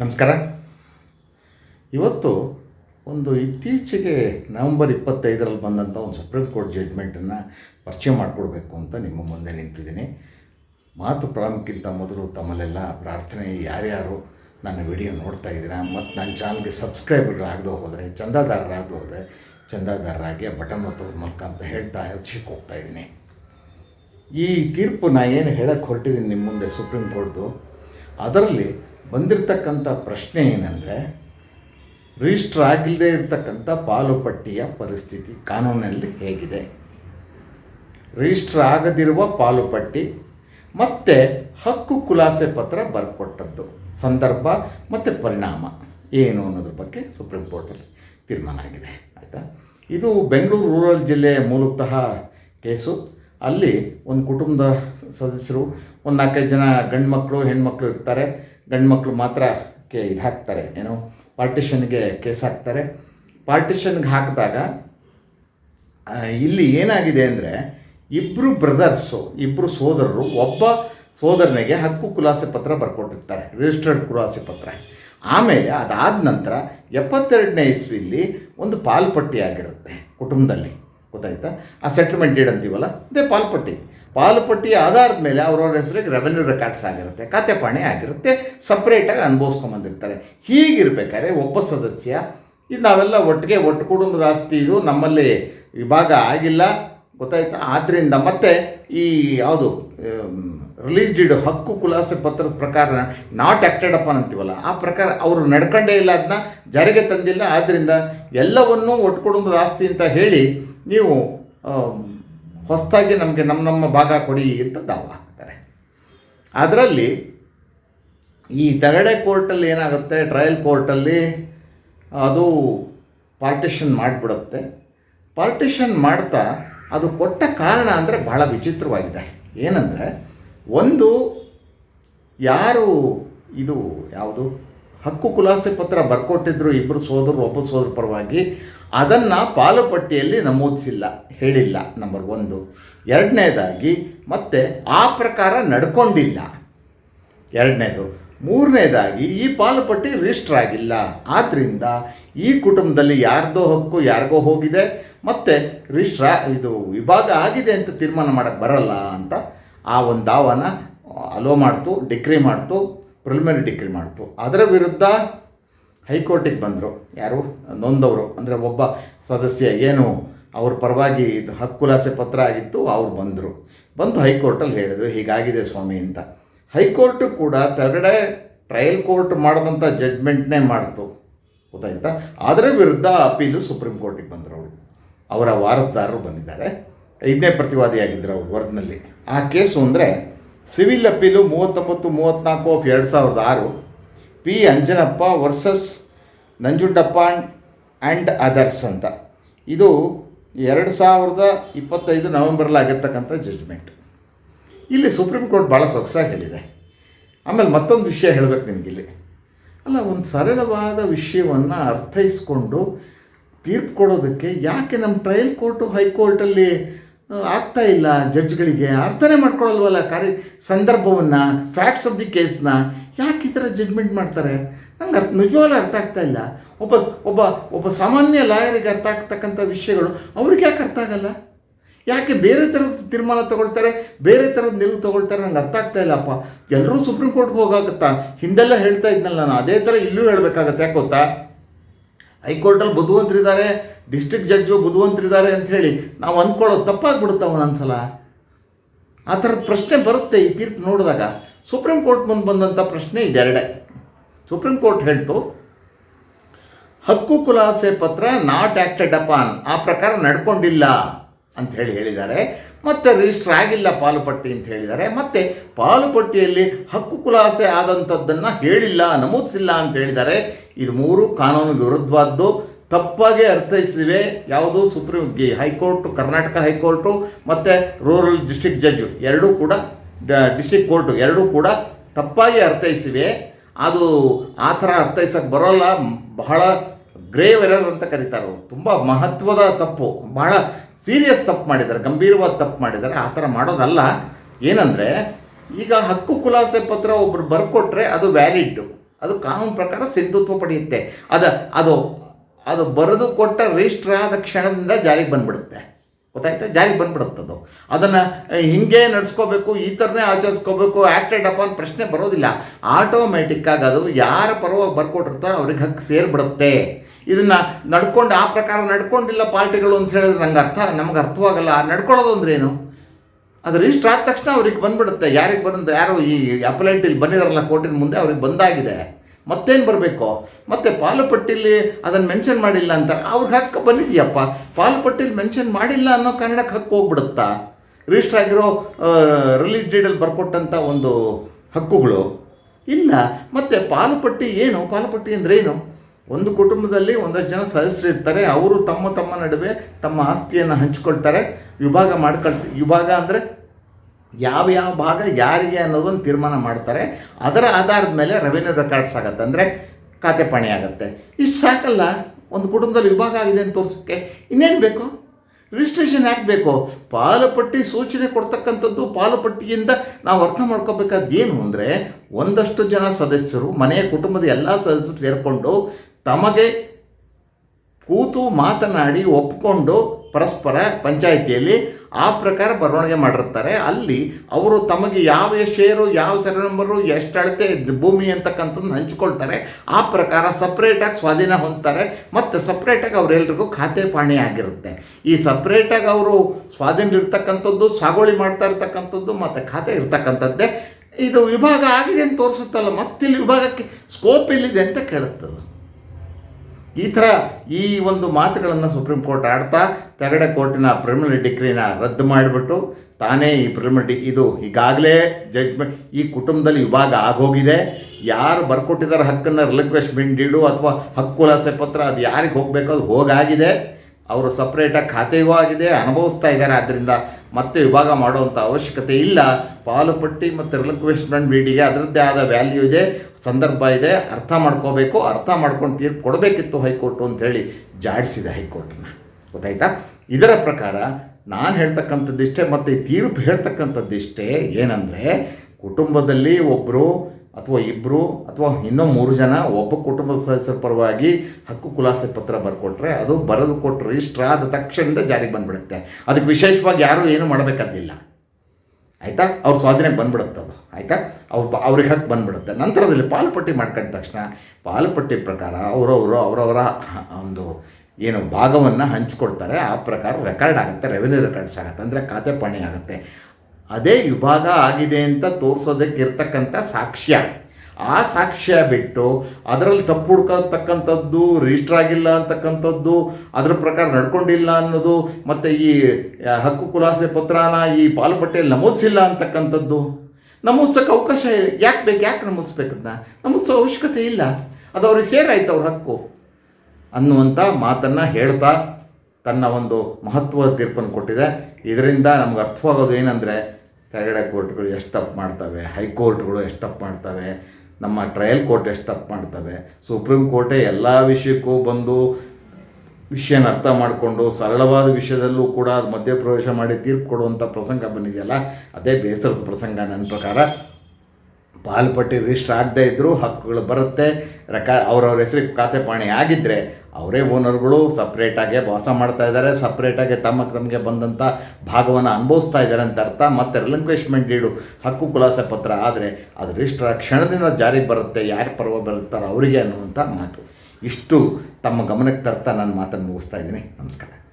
ನಮಸ್ಕಾರ. ಇವತ್ತು ಒಂದು ಇತ್ತೀಚೆಗೆ ನವೆಂಬರ್ ಇಪ್ಪತ್ತೈದರಲ್ಲಿ ಬಂದಂಥ ಒಂದು ಸುಪ್ರೀಂ ಕೋರ್ಟ್ ಜಡ್ಮೆಂಟನ್ನು ಪರಿಚಯ ಮಾಡಿಕೊಡ್ಬೇಕು ಅಂತ ನಿಮ್ಮ ಮುಂದೆ ನಿಂತಿದ್ದೀನಿ. ಮಾತು ಪ್ರಾರಂಭಕ್ಕಿಂತ ಮೊದಲು ತಮ್ಮಲ್ಲೆಲ್ಲ ಪ್ರಾರ್ಥನೆ, ಯಾರ್ಯಾರು ನನ್ನ ವಿಡಿಯೋ ನೋಡ್ತಾ ಇದ್ದೀರಾ ಮತ್ತು ನನ್ನ ಚಾನಲ್ಗೆ ಸಬ್ಸ್ಕ್ರೈಬರ್ಗಳಾಗದೆ ಹೋದರೆ, ಚಂದಾದಾರರಾಗದೆ ಹೋದರೆ ಚಂದಾದಾರರಾಗಿ ಬಟನ್ ಒತ್ತೋದ್ರ ಮೂಲಕ ಅಂತ ಹೇಳ್ತಾ ಹೆಚ್ಚಿಗೆ ಹೋಗ್ತಾ ಇದ್ದೀನಿ. ಈ ತೀರ್ಪು ನಾನು ಏನು ಹೇಳಕ್ಕೆ ಹೊರಟಿದ್ದೀನಿ ನಿಮ್ಮ ಮುಂದೆ ಸುಪ್ರೀಂ ಕೋರ್ಟ್ದು, ಅದರಲ್ಲಿ ಬಂದಿರತಕ್ಕಂಥ ಪ್ರಶ್ನೆ ಏನಂದರೆ ರಿಜಿಸ್ಟ್ರ್ ಆಗಿಲ್ಲದೆ ಇರತಕ್ಕಂಥ ಪಾಲು ಪಟ್ಟಿಯ ಪರಿಸ್ಥಿತಿ ಕಾನೂನಲ್ಲಿ ಹೇಗಿದೆ. ರಿಜಿಸ್ಟ್ರ್ ಆಗದಿರುವ ಪಾಲು ಪಟ್ಟಿ ಮತ್ತು ಹಕ್ಕು ಖುಲಾಸೆ ಪತ್ರ ಬರ್ಕೊಟ್ಟದ್ದು, ಸಂದರ್ಭ ಮತ್ತು ಪರಿಣಾಮ ಏನು ಅನ್ನೋದ್ರ ಬಗ್ಗೆ ಸುಪ್ರೀಂ ಕೋರ್ಟಲ್ಲಿ ತೀರ್ಮಾನ ಆಗಿದೆ. ಆಯಿತಾ? ಇದು ಬೆಂಗಳೂರು ರೂರಲ್ ಜಿಲ್ಲೆಯ ಮೂಲತಃ ಕೇಸು. ಅಲ್ಲಿ ಒಂದು ಕುಟುಂಬದ ಸದಸ್ಯರು, ಒಂದು ನಾಲ್ಕೈದು ಜನ ಗಂಡು ಮಕ್ಕಳು ಹೆಣ್ಮಕ್ಳು ಇರ್ತಾರೆ. ಗಂಡು ಮಕ್ಕಳು ಮಾತ್ರ ಕೆ ಇದು ಹಾಕ್ತಾರೆ ಏನು ಪಾರ್ಟಿಷನ್ಗೆ ಕೇಸ್ ಹಾಕ್ತಾರೆ. ಪಾರ್ಟಿಷನ್ಗೆ ಹಾಕಿದಾಗ ಇಲ್ಲಿ ಏನಾಗಿದೆ ಅಂದರೆ ಇಬ್ಬರು ಬ್ರದರ್ಸು ಇಬ್ಬರು ಸೋದರರು ಒಬ್ಬ ಸೋದರನಿಗೆ ಹಕ್ಕು ಕುಲಾಸೆ ಪತ್ರ ಬರ್ಕೊಟ್ಟಿರ್ತಾರೆ, ರಿಜಿಸ್ಟರ್ಡ್ ಕುಲಾಸೆ ಪತ್ರ. ಆಮೇಲೆ ಅದಾದ ನಂತರ ಎಪ್ಪತ್ತೆರಡನೇ ಇಸ್ವಿಲಿ ಒಂದು ಪಾಲ್ಪಟ್ಟಿ ಆಗಿರುತ್ತೆ ಕುಟುಂಬದಲ್ಲಿ. ಗೊತ್ತಾಯ್ತಾ? ಆ ಸೆಟ್ಲ್ಮೆಂಟ್ ಡೀಡ್ ಅಂತೀವಲ್ಲ, ಅದೇ ಪಾಲ್ಪಟ್ಟಿ. ಪಾಲ್ಪಟ್ಟಿ ಆಧಾರದ ಮೇಲೆ ಅವ್ರವ್ರ ಹೆಸರಿಗೆ ರೆವೆನ್ಯೂ ರೆಕಾರ್ಡ್ಸ್ ಆಗಿರುತ್ತೆ, ಖಾತೆ ಪಾಣಿ ಆಗಿರುತ್ತೆ ಸಪ್ರೇಟಾಗಿ ಅನುಭವಿಸ್ಕೊಂಬಂದಿರ್ತಾರೆ ಹೀಗಿರ್ಬೇಕಾದ್ರೆ ಒಬ್ಬ ಸದಸ್ಯ, ಇದು ನಾವೆಲ್ಲ ಒಟ್ಟಿಗೆ ಒಟ್ಟು ಕುಟುಂಬದ ಆಸ್ತಿ ಇದು, ನಮ್ಮಲ್ಲಿ ವಿಭಾಗ ಆಗಿಲ್ಲ, ಗೊತ್ತಾಯ್ತಾ? ಆದ್ದರಿಂದ ಮತ್ತೆ ಈ ಯಾವುದು ರಿಲೀಸ್ ಡಿಡ್ ಹಕ್ಕು ಖುಲಾಸೆ ಪತ್ರದ ಪ್ರಕಾರ ನಾಟ್ ಆ್ಯಕ್ಟೆಡ್ ಅಪ್ ಅಂತೀವಲ್ಲ, ಆ ಪ್ರಕಾರ ಅವರು ನಡ್ಕೊಂಡೇ ಇಲ್ಲ ಅದನ್ನ ಜಾರಿಗೆ ತಂದಿಲ್ಲ. ಆದ್ದರಿಂದ ಎಲ್ಲವನ್ನೂ ಒಟ್ಟು ಕುಟುಂಬದ ಆಸ್ತಿ ಅಂತ ಹೇಳಿ ನೀವು ಹೊಸದಾಗಿ ನಮಗೆ ನಮ್ಮ ನಮ್ಮ ಭಾಗ ಕೊಡಿ ಅಂತ ದಾವ ಹಾಕ್ತಾರೆ. ಅದರಲ್ಲಿ ಈ ತೆರಡೆ ಕೋರ್ಟಲ್ಲಿ ಏನಾಗುತ್ತೆ, ಟ್ರಯಲ್ ಕೋರ್ಟಲ್ಲಿ ಅದು ಪಾರ್ಟಿಷನ್ ಮಾಡಿಬಿಡುತ್ತೆ. ಪಾರ್ಟಿಷನ್ ಮಾಡ್ತಾ ಅದು ಕೊಟ್ಟ ಕಾರಣ ಅಂದರೆ ಬಹಳ ವಿಚಿತ್ರವಾಗಿದೆ. ಏನಂದರೆ, ಒಂದು ಯಾರು, ಇದು ಯಾವುದು? ಹಕ್ಕು ಖುಲಾಸೆ ಪತ್ರ ಬರ್ಕೊಟ್ಟಿದ್ರು ಇಬ್ಬರು ಸೋದರು ಒಬ್ಬ ಸೋದರ ಪರವಾಗಿ, ಅದನ್ನು ಪಾಲುಪಟ್ಟಿಯಲ್ಲಿ ನಮೂದಿಸಿಲ್ಲ, ಹೇಳಿಲ್ಲ. ನಂಬರ್ ಒಂದು. ಎರಡನೇದಾಗಿ, ಮತ್ತೆ ಆ ಪ್ರಕಾರ ನಡ್ಕೊಂಡಿಲ್ಲ. ಎರಡನೇದು. ಮೂರನೇದಾಗಿ, ಈ ಪಾಲುಪಟ್ಟಿ ರಿಜಿಸ್ಟರ್ ಆಗಿಲ್ಲ. ಆದ್ದರಿಂದ ಈ ಕುಟುಂಬದಲ್ಲಿ ಯಾರ್ದೋ ಹಕ್ಕು, ಯಾರಿಗೋ ಹೋಗಿದೆ, ಮತ್ತು ರಿಜಿಸ್ಟ್ರ ಇದು ವಿಭಾಗ ಆಗಿದೆ ಅಂತ ತೀರ್ಮಾನ ಮಾಡೋಕ್ಕೆ ಬರಲ್ಲ ಅಂತ ಆ ಒಂದು ದಾವನ, ಅಲೋ ಮಾಡ್ತು ಡಿಕ್ರಿ ಮಾಡ್ತು ಪ್ರಿಲಿಮಿನರಿ ಡಿಕ್ರಿ ಮಾಡ್ತು. ಅದರ ವಿರುದ್ಧ ಹೈಕೋರ್ಟಿಗೆ ಬಂದರು. ಯಾರು? ನೊಂದವರು. ಅಂದರೆ ಒಬ್ಬ ಸದಸ್ಯ ಏನು, ಅವ್ರ ಪರವಾಗಿ ಇದು ಹಕ್ಕುಲಾಸೆ ಪತ್ರ ಆಗಿತ್ತು, ಅವ್ರು ಬಂದರು. ಬಂದು ಹೈಕೋರ್ಟಲ್ಲಿ ಹೇಳಿದರು, ಹೀಗಾಗಿದೆ ಸ್ವಾಮಿ ಅಂತ. ಹೈಕೋರ್ಟು ಕೂಡ ತೆರಗಡೆ ಟ್ರಯಲ್ ಕೋರ್ಟ್ ಮಾಡಿದಂಥ ಜಡ್ಮೆಂಟ್ನೇ ಮಾಡ್ತು. ಗೊತ್ತಾಯ್ತಾ? ಅದರ ವಿರುದ್ಧ ಅಪೀಲು ಸುಪ್ರೀಂ ಕೋರ್ಟಿಗೆ ಬಂದರು ಅವರು. ಅವರ ವಾರಸ್ದಾರರು ಬಂದಿದ್ದಾರೆ. ಐದನೇ ಪ್ರತಿವಾದಿಯಾಗಿದ್ದರು ಅವರು ವರ್ಗ್ನಲ್ಲಿ. ಆ ಕೇಸು ಅಂದರೆ ಸಿವಿಲ್ ಅಪೀಲು ಮೂವತ್ತೊಂಬತ್ತು ಮೂವತ್ತ್ನಾಲ್ಕು ಆಫ್ ಎರಡು ಸಾವಿರದ ಆರು. P. Anjanappa versus Nanjundappa and others ಅಂತ. ಇದು ಎರಡು ಸಾವಿರದ ಇಪ್ಪತ್ತೈದು ನವೆಂಬರಲ್ಲಿ ಆಗಿರ್ತಕ್ಕಂಥ ಜಡ್ಜ್ಮೆಂಟ್ ಇಲ್ಲಿ ಸುಪ್ರೀಂ ಕೋರ್ಟ್ ಭಾಳ ಸೊಗಸಾಗಿ ಹೇಳಿದೆ. ಆಮೇಲೆ ಮತ್ತೊಂದು ವಿಷಯ ಹೇಳಬೇಕು ನಿಮಗಿಲ್ಲಿ. ಅಲ್ಲ, ಒಂದು ಸರಳವಾದ ವಿಷಯವನ್ನು ಅರ್ಥೈಸ್ಕೊಂಡು ತೀರ್ಪು ಕೊಡೋದಕ್ಕೆ ಯಾಕೆ ನಮ್ಮ ಟ್ರಯಲ್ ಕೋರ್ಟು ಹೈಕೋರ್ಟಲ್ಲಿ ಆಗ್ತಾ ಇಲ್ಲ ಜಡ್ಜ್ಗಳಿಗೆ. ಅರ್ಥನೇ ಮಾಡ್ಕೊಳ್ಳಲ್ವಲ್ಲ ಕಾರ್ಯ ಸಂದರ್ಭವನ್ನು ಫ್ಯಾಕ್ಟ್ಸ್ ಆಫ್ ದಿ ಕೇಸ್ನ ಯಾಕೆ ಈ ಥರ ಜಡ್ಮೆಂಟ್ ಮಾಡ್ತಾರೆ? ನಂಗೆ ಅರ್ಥ, ನಿಜವಾಗ್ಲೂ ಅರ್ಥ ಆಗ್ತಾ ಇಲ್ಲ. ಒಬ್ಬ ಒಬ್ಬ ಒಬ್ಬ ಸಾಮಾನ್ಯ ಲಾಯರಿಗೆ ಅರ್ಥ ಆಗ್ತಕ್ಕಂಥ ವಿಷಯಗಳು ಅವ್ರಿಗೆ ಯಾಕೆ ಅರ್ಥ ಆಗಲ್ಲ? ಯಾಕೆ ಬೇರೆ ಥರದ ತೀರ್ಮಾನ ತಗೊಳ್ತಾರೆ, ಬೇರೆ ಥರದ ನಿಲುವು ತಗೊಳ್ತಾರೆ, ನಂಗೆ ಅರ್ಥ ಆಗ್ತಾ ಇಲ್ಲಪ್ಪ. ಎಲ್ಲರೂ ಸುಪ್ರೀಂ ಕೋರ್ಟ್ಗೆ ಹೋಗಾಗುತ್ತಾ ಹಿಂದೆಲ್ಲ ಹೇಳ್ತಾ ಇದ್ನಲ್ಲ ನಾನು, ಅದೇ ಥರ ಇಲ್ಲೂ ಹೇಳಬೇಕಾಗತ್ತೆ, ಯಾಕೆ ಗೊತ್ತಾ? ಹೈಕೋರ್ಟಲ್ಲಿ ಬುದ್ಧಿವಂತರಿದ್ದಾರೆ ಡಿಸ್ಟ್ರಿಕ್ಟ್ ಜಡ್ಜು ಬುದ್ಧಿವಂತರಿದ್ದಾರೆ ಅಂತ ಹೇಳಿ ನಾವು ಅಂದ್ಕೊಳ್ಳೋದು ತಪ್ಪಾಗ್ಬಿಡುತ್ತೆ ಒಂದೊಂದ್ಸಲ. ಆ ಥರದ ಪ್ರಶ್ನೆ ಬರುತ್ತೆ ಈ ತೀರ್ಪು ನೋಡಿದಾಗ. ಸುಪ್ರೀಂ ಕೋರ್ಟ್ ಮುಂದೆ ಬಂದಂಥ ಪ್ರಶ್ನೆ ಇದೆರಡೇ. ಸುಪ್ರೀಂ ಕೋರ್ಟ್ ಹೇಳ್ತು, ಹಕ್ಕು ಕುಲಾಸೆ ಪತ್ರ ನಾಟ್ ಆ್ಯಕ್ಟೆಡ್ ಅಪಾನ್ ಆ ಪ್ರಕಾರ ನಡ್ಕೊಂಡಿಲ್ಲ. ಅಂತ ಹೇಳಿ ಹೇಳಿದ್ದಾರೆ. ಮತ್ತು ರಿಜಿಸ್ಟರ್ ಆಗಿಲ್ಲ ಪಾಲುಪಟ್ಟಿ ಅಂತ ಹೇಳಿದ್ದಾರೆ. ಮತ್ತು ಪಾಲುಪಟ್ಟಿಯಲ್ಲಿ ಹಕ್ಕು ಖುಲಾಸೆ ಆದಂಥದ್ದನ್ನು ಹೇಳಿಲ್ಲ, ನಮೂದಿಸಿಲ್ಲ ಅಂತ ಹೇಳಿದ್ದಾರೆ. ಇದು ಮೂರು ಕಾನೂನಿಗೆ ವಿರುದ್ಧವಾದ್ದು. ತಪ್ಪಾಗಿ ಅರ್ಥೈಸಿವೆ. ಯಾವುದು? Supreme high court, Karnataka high court, ಮತ್ತು ರೂರಲ್ ಡಿಸ್ಟ್ರಿಕ್ಟ್ ಜಡ್ಜು ಎರಡೂ ಕೂಡ ಡಿಸ್ಟ್ರಿಕ್ಟ್ ಕೋರ್ಟು ಎರಡೂ ಕೂಡ ತಪ್ಪಾಗಿ ಅರ್ಥೈಸಿವೆ. ಅದು ಆ ಥರ ಅರ್ಥೈಸಕ್ಕೆ ಬರೋಲ್ಲ. ಬಹಳ ಗ್ರೇವ್ ಎರರ್ ಅಂತ ಕರೀತಾರೆ. ತುಂಬ ಮಹತ್ವದ ತಪ್ಪು. ಬಹಳ ಸೀರಿಯಸ್ ತಪ್ಪು ಮಾಡಿದ್ದಾರೆ, ಗಂಭೀರವಾದ ತಪ್ಪು ಮಾಡಿದ್ದಾರೆ, ಆ ಥರ ಮಾಡೋದಲ್ಲ. ಏನಂದರೆ, ಈಗ ಹಕ್ಕು ಖುಲಾಸೆ ಪತ್ರ ಒಬ್ಬರು ಬರ್ಕೊಟ್ರೆ ಅದು ವ್ಯಾಲಿಡ್ಡು ಅದು ಕಾನೂನು ಪ್ರಕಾರ ಸಿಂಧುತ್ವ ಪಡೆಯುತ್ತೆ. ಅದು ಅದು ಅದು ಬರೆದು ಕೊಟ್ಟ ರಿಜಿಸ್ಟರ್ ಆದ ಕ್ಷಣದಿಂದ ಜಾರಿಗೆ ಬಂದ್ಬಿಡುತ್ತೆ. ಗೊತ್ತಾಯ್ತಾ? ಜಾರಿಗೆ ಬಂದ್ಬಿಡುತ್ತೆ ಅದು ಅದನ್ನು ಹಿಂಗೆ ನಡೆಸ್ಕೋಬೇಕು, ಈ ಥರನೇ ಆಚರಿಸ್ಕೋಬೇಕು ಆ್ಯಕ್ಟೆಡ್ ಅಪಾನ್ ಪ್ರಶ್ನೆ ಬರೋದಿಲ್ಲ. ಆಟೋಮೆಟಿಕ್ಕಾಗಿ ಅದು ಯಾರ ಪರವಾಗಿ ಬರ್ಕೊಟ್ಟಿರ್ತಾರೋ ಅವ್ರಿಗೆ ಹಕ್ಕು ಸೇರಿಬಿಡುತ್ತೆ. ಇದನ್ನು ನಡ್ಕೊಂಡು ಆ ಪ್ರಕಾರ ನಡ್ಕೊಂಡಿಲ್ಲ ಪಾರ್ಟಿಗಳು ಅಂತ ಹೇಳಿದ್ರೆ ನಂಗೆ ಅರ್ಥ, ನಮ್ಗೆ ಅರ್ಥವಾಗಲ್ಲ. ನಡ್ಕೊಳ್ಳೋದು ಅಂದ್ರೆ ಏನು? ಅದು ರಿಜಿಸ್ಟರ್ ಆದ ತಕ್ಷಣ ಅವ್ರಿಗೆ ಬಂದ್ಬಿಡುತ್ತೆ. ಯಾರಿಗೆ ಬಂದ ಯಾರು ಈ ಅಪ್ಲೈಂಟ್ ಇಲ್ಲಿ ಬಂದಿದಾರಲ್ಲ ಕೋರ್ಟಿನ ಮುಂದೆ, ಅವ್ರಿಗೆ ಬಂದಾಗಿದೆ. ಮತ್ತೇನು ಬರಬೇಕು? ಮತ್ತೆ ಪಾಲುಪಟ್ಟಿಲಿ ಅದನ್ನು ಮೆನ್ಷನ್ ಮಾಡಿಲ್ಲ ಅಂತ ಅವ್ರಿಗೆ ಹಕ್ಕು ಬಂದಿದೆಯಪ್ಪ. ಪಾಲುಪಟ್ಟಿಲಿ ಮೆನ್ಷನ್ ಮಾಡಿಲ್ಲ ಅನ್ನೋ ಕಾರಣಕ್ಕೆ ಹಕ್ಕು ಹೋಗ್ಬಿಡುತ್ತಾ? ರಿಜಿಸ್ಟರ್ ಆಗಿರೋ ರಿಲೀಸ್ ಡೇಟಲ್ಲಿ ಬರ್ಕೊಟ್ಟಂಥ ಒಂದು ಹಕ್ಕುಗಳು? ಇಲ್ಲ. ಮತ್ತು ಪಾಲುಪಟ್ಟಿ ಏನು? ಪಾಲುಪಟ್ಟಿ ಅಂದ್ರೇನು ಒಂದು ಕುಟುಂಬದಲ್ಲಿ ಒಂದಷ್ಟು ಜನ ಸದಸ್ಯರು ಇರ್ತಾರೆ, ಅವರು ತಮ್ಮ ತಮ್ಮ ನಡುವೆ ತಮ್ಮ ಆಸ್ತಿಯನ್ನು ಹಂಚ್ಕೊಳ್ತಾರೆ, ವಿಭಾಗ ಮಾಡ್ಕೊಳ್, ವಿಭಾಗ ಅಂದರೆ ಯಾವ ಯಾವ ಭಾಗ ಯಾರಿಗೆ ಅನ್ನೋದನ್ನು ತೀರ್ಮಾನ ಮಾಡ್ತಾರೆ. ಅದರ ಆಧಾರದ ಮೇಲೆ ರೆವೆನ್ಯೂ ರೆಕಾರ್ಡ್ಸ್ ಆಗುತ್ತೆ, ಅಂದರೆ ಖಾತೆ ಪಣಿ ಆಗುತ್ತೆ. ಇಷ್ಟು ಸಾಕಲ್ಲ, ಒಂದು ಕುಟುಂಬದಲ್ಲಿ ವಿಭಾಗ ಆಗಿದೆ ಅಂತ ತೋರಿಸೋಕ್ಕೆ. ಇನ್ನೇನು ಬೇಕು? ರಿಜಿಸ್ಟ್ರೇಷನ್ ಯಾಕೆ ಬೇಕು? ಪಾಲುಪಟ್ಟಿ ಸೂಚನೆ ಕೊಡ್ತಕ್ಕಂಥದ್ದು ಪಾಲುಪಟ್ಟಿಯಿಂದ ನಾವು ಅರ್ಥ ಮಾಡ್ಕೋಬೇಕಾದ ಏನು ಅಂದರೆ, ಒಂದಷ್ಟು ಜನ ಸದಸ್ಯರು, ಮನೆಯ ಕುಟುಂಬದ ಎಲ್ಲ ಸದಸ್ಯರು ಸೇರಿಕೊಂಡು ತಮಗೆ ಕೂತು ಮಾತನಾಡಿ ಒಪ್ಪಿಕೊಂಡು ಪರಸ್ಪರ ಪಂಚಾಯಿತಿಯಲ್ಲಿ ಆ ಪ್ರಕಾರ ಬರವಣಿಗೆ ಮಾಡಿರ್ತಾರೆ. ಅಲ್ಲಿ ಅವರು ತಮಗೆ ಯಾವ ಶೇರು ಯಾವ ಸರಿ ನಂಬರು ಎಷ್ಟು ಅಳತೆ, ಭೂಮಿ ಅಂತಕ್ಕಂಥದ್ದು ಹಂಚ್ಕೊಳ್ತಾರೆ. ಆ ಪ್ರಕಾರ ಸಪ್ರೇಟಾಗಿ ಸ್ವಾಧೀನ ಹೊಂದ್ತಾರೆ. ಮತ್ತು ಸಪ್ರೇಟಾಗಿ ಅವರೆಲ್ಲರಿಗೂ ಖಾತೆ ಪಾಣಿ ಆಗಿರುತ್ತೆ. ಈ ಸಪ್ರೇಟಾಗಿ ಅವರು ಸ್ವಾಧೀನ ಇರ್ತಕ್ಕಂಥದ್ದು, ಸಾಗುವಳಿ ಮಾಡ್ತಾ ಇರ್ತಕ್ಕಂಥದ್ದು, ಮತ್ತು ಖಾತೆ ಇರ್ತಕ್ಕಂಥದ್ದೇ. ಇದು ವಿಭಾಗ ಆಗಿದೆ ಅಂತ ತೋರಿಸುತ್ತಲ್ಲ, ಮತ್ತಿಲ್ಲಿ ವಿಭಾಗಕ್ಕೆ ಸ್ಕೋಪ್ ಎಲ್ಲಿದೆ ಅಂತ ಕೇಳುತ್ತದು ಈ ಥರ ಈ ಒಂದು ಮಾತುಗಳನ್ನು ಸುಪ್ರೀಂ ಕೋರ್ಟ್ ಆಡ್ತಾ ತೆಗಡೆ ಕೋರ್ಟಿನ ಪ್ರಿಮಿನರಿ ಡಿಗ್ರಿನ ರದ್ದು ಮಾಡಿಬಿಟ್ಟು ತಾನೇ ಈ ಪ್ರಿಲಿಮಿನರಿ ಇದು ಈಗಾಗಲೇ ಜಡ್ಜ್ಮೆಂಟ್ ಈ ಕುಟುಂಬದಲ್ಲಿ ವಿಭಾಗ ಆಗೋಗಿದೆ. ಯಾರು ಬರ್ಕೊಟ್ಟಿದ್ದಾರೆ ಹಕ್ಕನ್ನು ರಿಲಿಕ್ವೆಸ್ಟ್ ಬಿಂಡಿಡು ಅಥವಾ ಹಕ್ಕುಲಾಸೆ ಪತ್ರ ಅದು ಯಾರಿಗೆ ಹೋಗಬೇಕು ಅದು ಹೋಗಾಗಿದೆ. ಅವರು ಸಪ್ರೇಟಾಗಿ ಖಾತೆಗೂ ಆಗಿದೆ, ಅನುಭವಿಸ್ತಾ ಇದ್ದಾರೆ. ಆದ್ದರಿಂದ ಮತ್ತೆ ವಿಭಾಗ ಮಾಡುವಂಥ ಅವಶ್ಯಕತೆ ಇಲ್ಲ. ಪಾಲುಪಟ್ಟಿ ಮತ್ತು ರಿಲಿಕ್ವೆಸ್ಟ್ಮೆಂಟ್ ಬೀಡಿಗೆ ಅದರದ್ದೇ ಆದ ವ್ಯಾಲ್ಯೂ ಇದೆ, ಸಂದರ್ಭ ಇದೆ, ಅರ್ಥ ಮಾಡ್ಕೋಬೇಕು, ಅರ್ಥ ಮಾಡ್ಕೊಂಡು ತೀರ್ಪು ಕೊಡಬೇಕಿತ್ತು ಹೈಕೋರ್ಟು ಅಂತೇಳಿ ಜಾಡಿಸಿದೆ ಹೈಕೋರ್ಟನ್ನು ಗೊತ್ತಾಯ್ತಾ? ಇದರ ಪ್ರಕಾರ ನಾನು ಹೇಳ್ತಕ್ಕಂಥದ್ದಿಷ್ಟೇ ಮತ್ತು ಈ ತೀರ್ಪು ಹೇಳ್ತಕ್ಕಂಥದ್ದಿಷ್ಟೇ ಏನಂದರೆ ಕುಟುಂಬದಲ್ಲಿ ಒಬ್ಬರು ಅಥವಾ ಇಬ್ಬರು ಅಥವಾ ಇನ್ನೂ ಮೂರು ಜನ ಒಬ್ಬ ಕುಟುಂಬದ ಸದಸ್ಯರ ಪರವಾಗಿ ಹಕ್ಕು ಖುಲಾಸೆ ಪತ್ರ ಬರ್ಕೊಟ್ರೆ ಅದು ಬರೆದು ಕೊಟ್ಟು ರಿಜಿಸ್ಟರ್ ಆದ ತಕ್ಷಣದ ಜಾರಿಗೆ ಬಂದ್ಬಿಡುತ್ತೆ. ಅದಕ್ಕೆ ವಿಶೇಷವಾಗಿ ಯಾರೂ ಏನು ಮಾಡಬೇಕಾದಿಲ್ಲ ಆಯಿತಾ? ಅವ್ರ ಸ್ವಾಧೀನಕ್ಕೆ ಬಂದ್ಬಿಡುತ್ತೆ ಅದು. ಆಯಿತಾ? ಅವ್ರು ಅವ್ರಿಗೆ ಹಕ್ಕು ಬಂದ್ಬಿಡುತ್ತೆ. ನಂತರದಲ್ಲಿ ಪಾಲುಪಟ್ಟಿ ಮಾಡ್ಕೊಂಡ ತಕ್ಷಣ ಪಾಲುಪಟ್ಟಿ ಪ್ರಕಾರ ಅವರವರು ಅವರವರ ಒಂದು ಏನು ಭಾಗವನ್ನು ಹಂಚಿಕೊಡ್ತಾರೆ. ಆ ಪ್ರಕಾರ ರೆಕಾರ್ಡ್ ಆಗುತ್ತೆ ರೆವೆನ್ಯೂ ರೆಕಾರ್ಡ್ಸ್ ಆಗುತ್ತೆ, ಅಂದರೆ ಖಾತೆ ಪಣಿ ಆಗುತ್ತೆ. ಅದೇ ವಿಭಾಗ ಆಗಿದೆ ಅಂತ ತೋರಿಸೋದಕ್ಕೆ ಇರ್ತಕ್ಕಂಥ ಸಾಕ್ಷ್ಯ. ಆ ಸಾಕ್ಷ್ಯ ಬಿಟ್ಟು ಅದರಲ್ಲಿ ತಪ್ಪು ಹುಡ್ಕತಕ್ಕಂಥದ್ದು ರಿಜಿಸ್ಟರ್ ಆಗಿಲ್ಲ ಅಂತಕ್ಕಂಥದ್ದು, ಅದರ ಪ್ರಕಾರ ನಡ್ಕೊಂಡಿಲ್ಲ ಅನ್ನೋದು, ಮತ್ತು ಈ ಹಕ್ಕು ಕುಲಾಸೆ ಪತ್ರನ ಈ ಪಾಲುಪಟ್ಟಿಯಲ್ಲಿ ನಮೂದಿಸಿಲ್ಲ ಅಂತಕ್ಕಂಥದ್ದು. ನಮೂದಿಸೋಕೆ ಅವಕಾಶ ಯಾಕೆ ಬೇಕು, ಯಾಕೆ ಅಂತ ನಮೂದಿಸೋ ಅವಶ್ಯಕತೆ ಇಲ್ಲ. ಅದು ಅವ್ರಿಗೆ ಸೇರಾಯ್ತು ಅವ್ರ ಹಕ್ಕು. ಅನ್ನುವಂಥ ಮಾತನ್ನು ಹೇಳ್ತಾ ತನ್ನ ಒಂದು ಮಹತ್ವದ ತೀರ್ಪನ್ನು ಕೊಟ್ಟಿದೆ. ಇದರಿಂದ ನಮ್ಗೆ ಅರ್ಥವಾಗೋದು ಏನಂದರೆ ಕೆಳಗಡೆ ಕೋರ್ಟ್ಗಳು ಎಷ್ಟು ತಪ್ಪು ಮಾಡ್ತವೆ, ಹೈಕೋರ್ಟ್ಗಳು ಎಷ್ಟು ತಪ್ಪು ಮಾಡ್ತವೆ, ನಮ್ಮ ಟ್ರಯಲ್ ಕೋರ್ಟ್ ಎಷ್ಟು ತಪ್ಪು ಮಾಡ್ತವೆ, ಸುಪ್ರೀಂ ಕೋರ್ಟೇ ಎಲ್ಲ ವಿಷಯಕ್ಕೂ ಬಂದು ವಿಷಯನ ಅರ್ಥ ಮಾಡಿಕೊಂಡು ಸರಳವಾದ ವಿಷಯದಲ್ಲೂ ಕೂಡ ಮಧ್ಯಪ್ರವೇಶ ಮಾಡಿ ತೀರ್ಪು ಕೊಡುವಂಥ ಪ್ರಸಂಗ ಬಂದಿದೆಯಲ್ಲ, ಅದೇ ಬೇಸರದ ಪ್ರಸಂಗ ನನ್ನ ಪ್ರಕಾರ. ಪಾಲ್ಪಟ್ಟಿ ರಿಜಿಸ್ಟರ್ ಆಗದೇ ಇದ್ದರೂ ಹಕ್ಕುಗಳು ಬರುತ್ತೆ, ರೆಕಾ ಅವ್ರವ್ರ ಹೆಸರಿಗೆ ಖಾತೆ ಪಾಣಿ ಆಗಿದ್ದರೆ ಅವರೇ ಓನರ್ಗಳು ಸಪ್ರೇಟಾಗೆ ವಾಸ ಮಾಡ್ತಾ ಇದ್ದಾರೆ. ಸಪ್ರೇಟಾಗೆ ತಮ್ಮ ತಮಗೆ ಬಂದಂಥ ಭಾಗವನ್ನು ಅನುಭವಿಸ್ತಾ ಇದ್ದಾರೆ ಅಂತ ಅರ್ಥ. ಮತ್ತು ರಿಲಿಂಕ್ವೆಶ್ಮೆಂಟ್ ಡೀಡು ಹಕ್ಕು ಖುಲಾಸೆ ಪತ್ರ ಆದರೆ ಅದು ರಿಜಿಸ್ಟರ್ ಕ್ಷಣದಿಂದ ಜಾರಿಗೆ ಬರುತ್ತೆ. ಯಾರು ಪರ್ವ ಬರುತ್ತಾರೋ ಅವರಿಗೆ ಅನ್ನುವಂಥ ಮಾತು. ಇಷ್ಟು ತಮ್ಮ ಗಮನಕ್ಕೆ ತರ್ತಾ ನಾನು ಮಾತನ್ನು ಮುಗಿಸ್ತಾ ಇದ್ದೀನಿ. ನಮಸ್ಕಾರ.